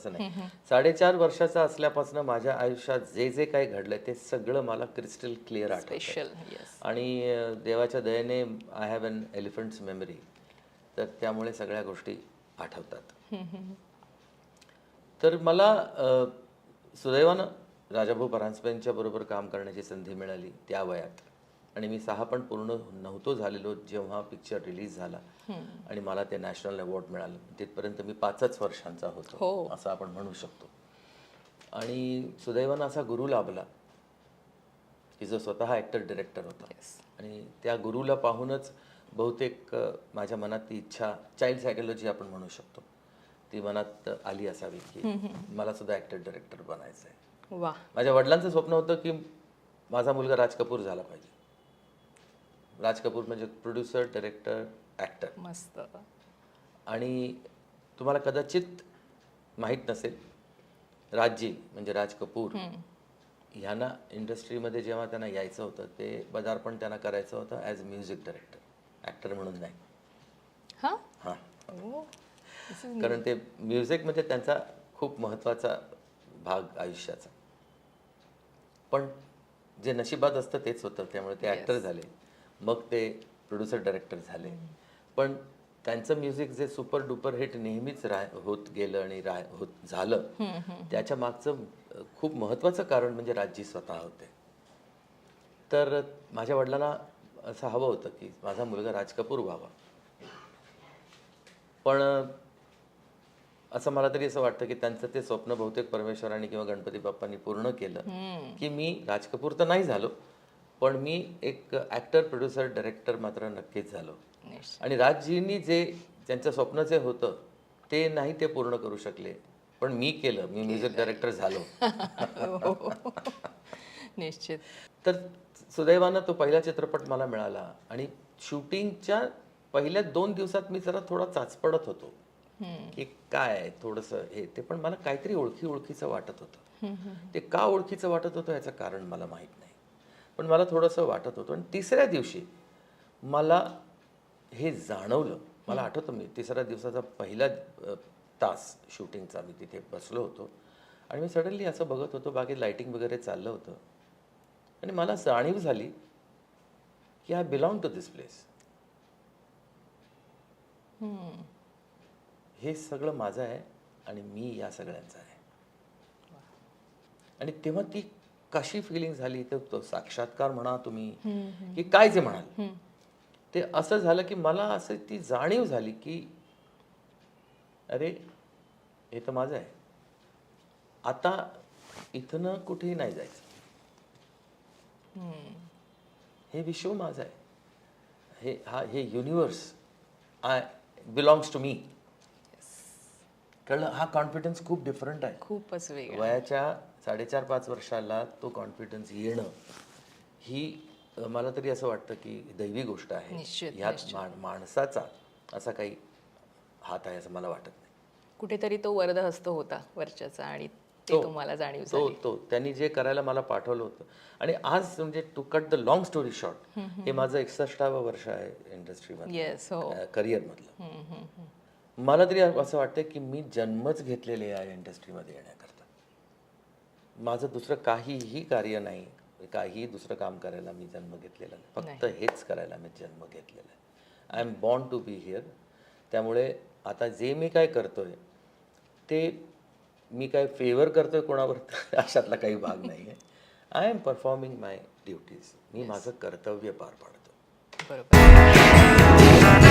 असं नाही. साडेचार वर्षाचा असल्यापासून माझ्या आयुष्यात जे जे काही घडलंय ते सगळं मला क्रिस्टल क्लिअर आठवतं येस आणि देवाच्या दयेने I have an elephant's memory तर त्यामुळे सगळ्या गोष्टी आठवतात. तर मला सुदैवानं राजाभाऊ परांजपेंच्या बरोबर काम करण्याची संधी मिळाली त्या वयात. आणि मी सहा पण पूर्ण नव्हतो झालेलो जेव्हा पिक्चर रिलीज झाला. आणि मला ते नॅशनल अवॉर्ड मिळालं. तिथपर्यंत मी पाचच वर्षांचा होतो हो. असं आपण म्हणू शकतो. आणि सुदैवानं असा गुरु लाभला की जो स्वतः ॲक्टर डिरेक्टर होता. Yes. आणि त्या गुरुला पाहूनच बहुतेक माझ्या मनात ती इच्छा चाइल्ड सायकोलॉजी आपण म्हणू शकतो. ती मनात आली असावी की मला सुद्धा ॲक्टर डिरेक्टर बनायचं आहे माझ्या वडिलांचं स्वप्न होतं की माझा मुलगा राज कपूर झाला पाहिजे. राज कपूर म्हणजे प्रोड्युसर डिरेक्टर ॲक्टर मस्त. आणि तुम्हाला कदाचित माहीत नसेल राजजी म्हणजे राज कपूर ह्यांना इंडस्ट्रीमध्ये जेव्हा त्यांना यायचं होतं ते पदार्पण त्यांना करायचं होतं ॲज म्युझिक डायरेक्टर ॲक्टर म्हणून नाही. हा? हां. कारण ते म्युझिक म्हणजे त्यांचा खूप महत्त्वाचा भाग आयुष्याचा. पण जे नशिबात असतं तेच होतं त्यामुळे ते ॲक्टर झाले. मग ते प्रोड्युसर डायरेक्टर झाले. पण त्यांचं म्युझिक जे सुपर डुपर हिट नेहमीच राह होत गेलं आणि राह होत झालं त्याच्या मागचं खूप महत्त्वाचं कारण म्हणजे राजजी स्वतः होते. तर माझ्या वडिलांना असं हवं होतं की माझा मुलगा राज कपूर व्हावा. पण असं मला तरी असं वाटतं की त्यांचं ते स्वप्न बहुतेक परमेश्वरांनी किंवा गणपती बाप्पांनी पूर्ण केलं. की मी राज कपूर तर नाही झालो पण मी एक ॲक्टर प्रोड्युसर डायरेक्टर मात्र नक्कीच झालो. आणि राजजींनी जे त्यांचं स्वप्न जे होतं ते नाही ते पूर्ण करू शकले. पण मी केलं. मी म्युझिक डायरेक्टर झालो. निश्चित. तर सुदैवानं तो पहिला चित्रपट मला मिळाला. आणि शूटिंगच्या पहिल्या दोन दिवसात मी जरा थोडा चाचपडत होतो. की काय थोडंसं हे ते पण मला काहीतरी ओळखी ओळखीचं वाटत होतं. ते का ओळखीचं वाटत होतं याचं कारण मला माहीत नाही. पण मला थोडंसं वाटत होतं. आणि तिसऱ्या दिवशी मला हे जाणवलं. मला आठवतं मी तिसऱ्या दिवसाचा पहिला तास शूटिंगचा मी तिथे बसलो होतो. आणि मी सडनली असं बघत होतो बाकी लाईटिंग वगैरे चाललं होतं. आणि मला जाणीव झाली की I belong to this place. हे सगळं माझं आहे आणि मी या सगळ्यांचं आहे. आणि तेव्हा ती कशी फिलिंग झाली तर तो साक्षात्कार म्हणा तुम्ही की काय जे म्हणाल. ते असं झालं की मला असं ती जाणीव झाली की अरे हे तर माझं आहे. आता इथनं कुठेही नाही जायचं. हे विश्व माझं आहे. हे हा हे universe I belongs to me कळलं? हा कॉन्फिडन्स खूप डिफरंट आहे. खूपच वेगळं वयाच्या साडेचार पाच वर्षाला तो कॉन्फिडन्स येणं ही मला तरी असं वाटतं की दैवी गोष्ट आहे. ह्यात माणसाचा असा काही हात आहे असं मला वाटत नाही. कुठेतरी तो वरद हस्त होता वरच्याचा आणि ते तुम्हाला जाणीव तो तो. त्यांनी जे करायला मला पाठवलं होतं. आणि आज म्हणजे to cut the long story short हे माझं एकसष्टावं वर्ष आहे इंडस्ट्रीमध्ये येस हो. करिअरमधलं. मला तरी असं वाटतं की मी जन्मच घेतलेले आहे इंडस्ट्रीमध्ये येण्याकरता. माझं दुसरं काहीही कार्य नाही. काहीही दुसरं काम करायला मी जन्म घेतलेला नाही. फक्त हेच करायला मी जन्म घेतलेला आहे. I am born to be here त्यामुळे आता जे मी काय करतोय ते मी काय फेवर करतोय कोणावर? तर अशातला काही भाग नाही आहे I am performing my duties मी माझं कर्तव्य पार पाडतो. बरोबर.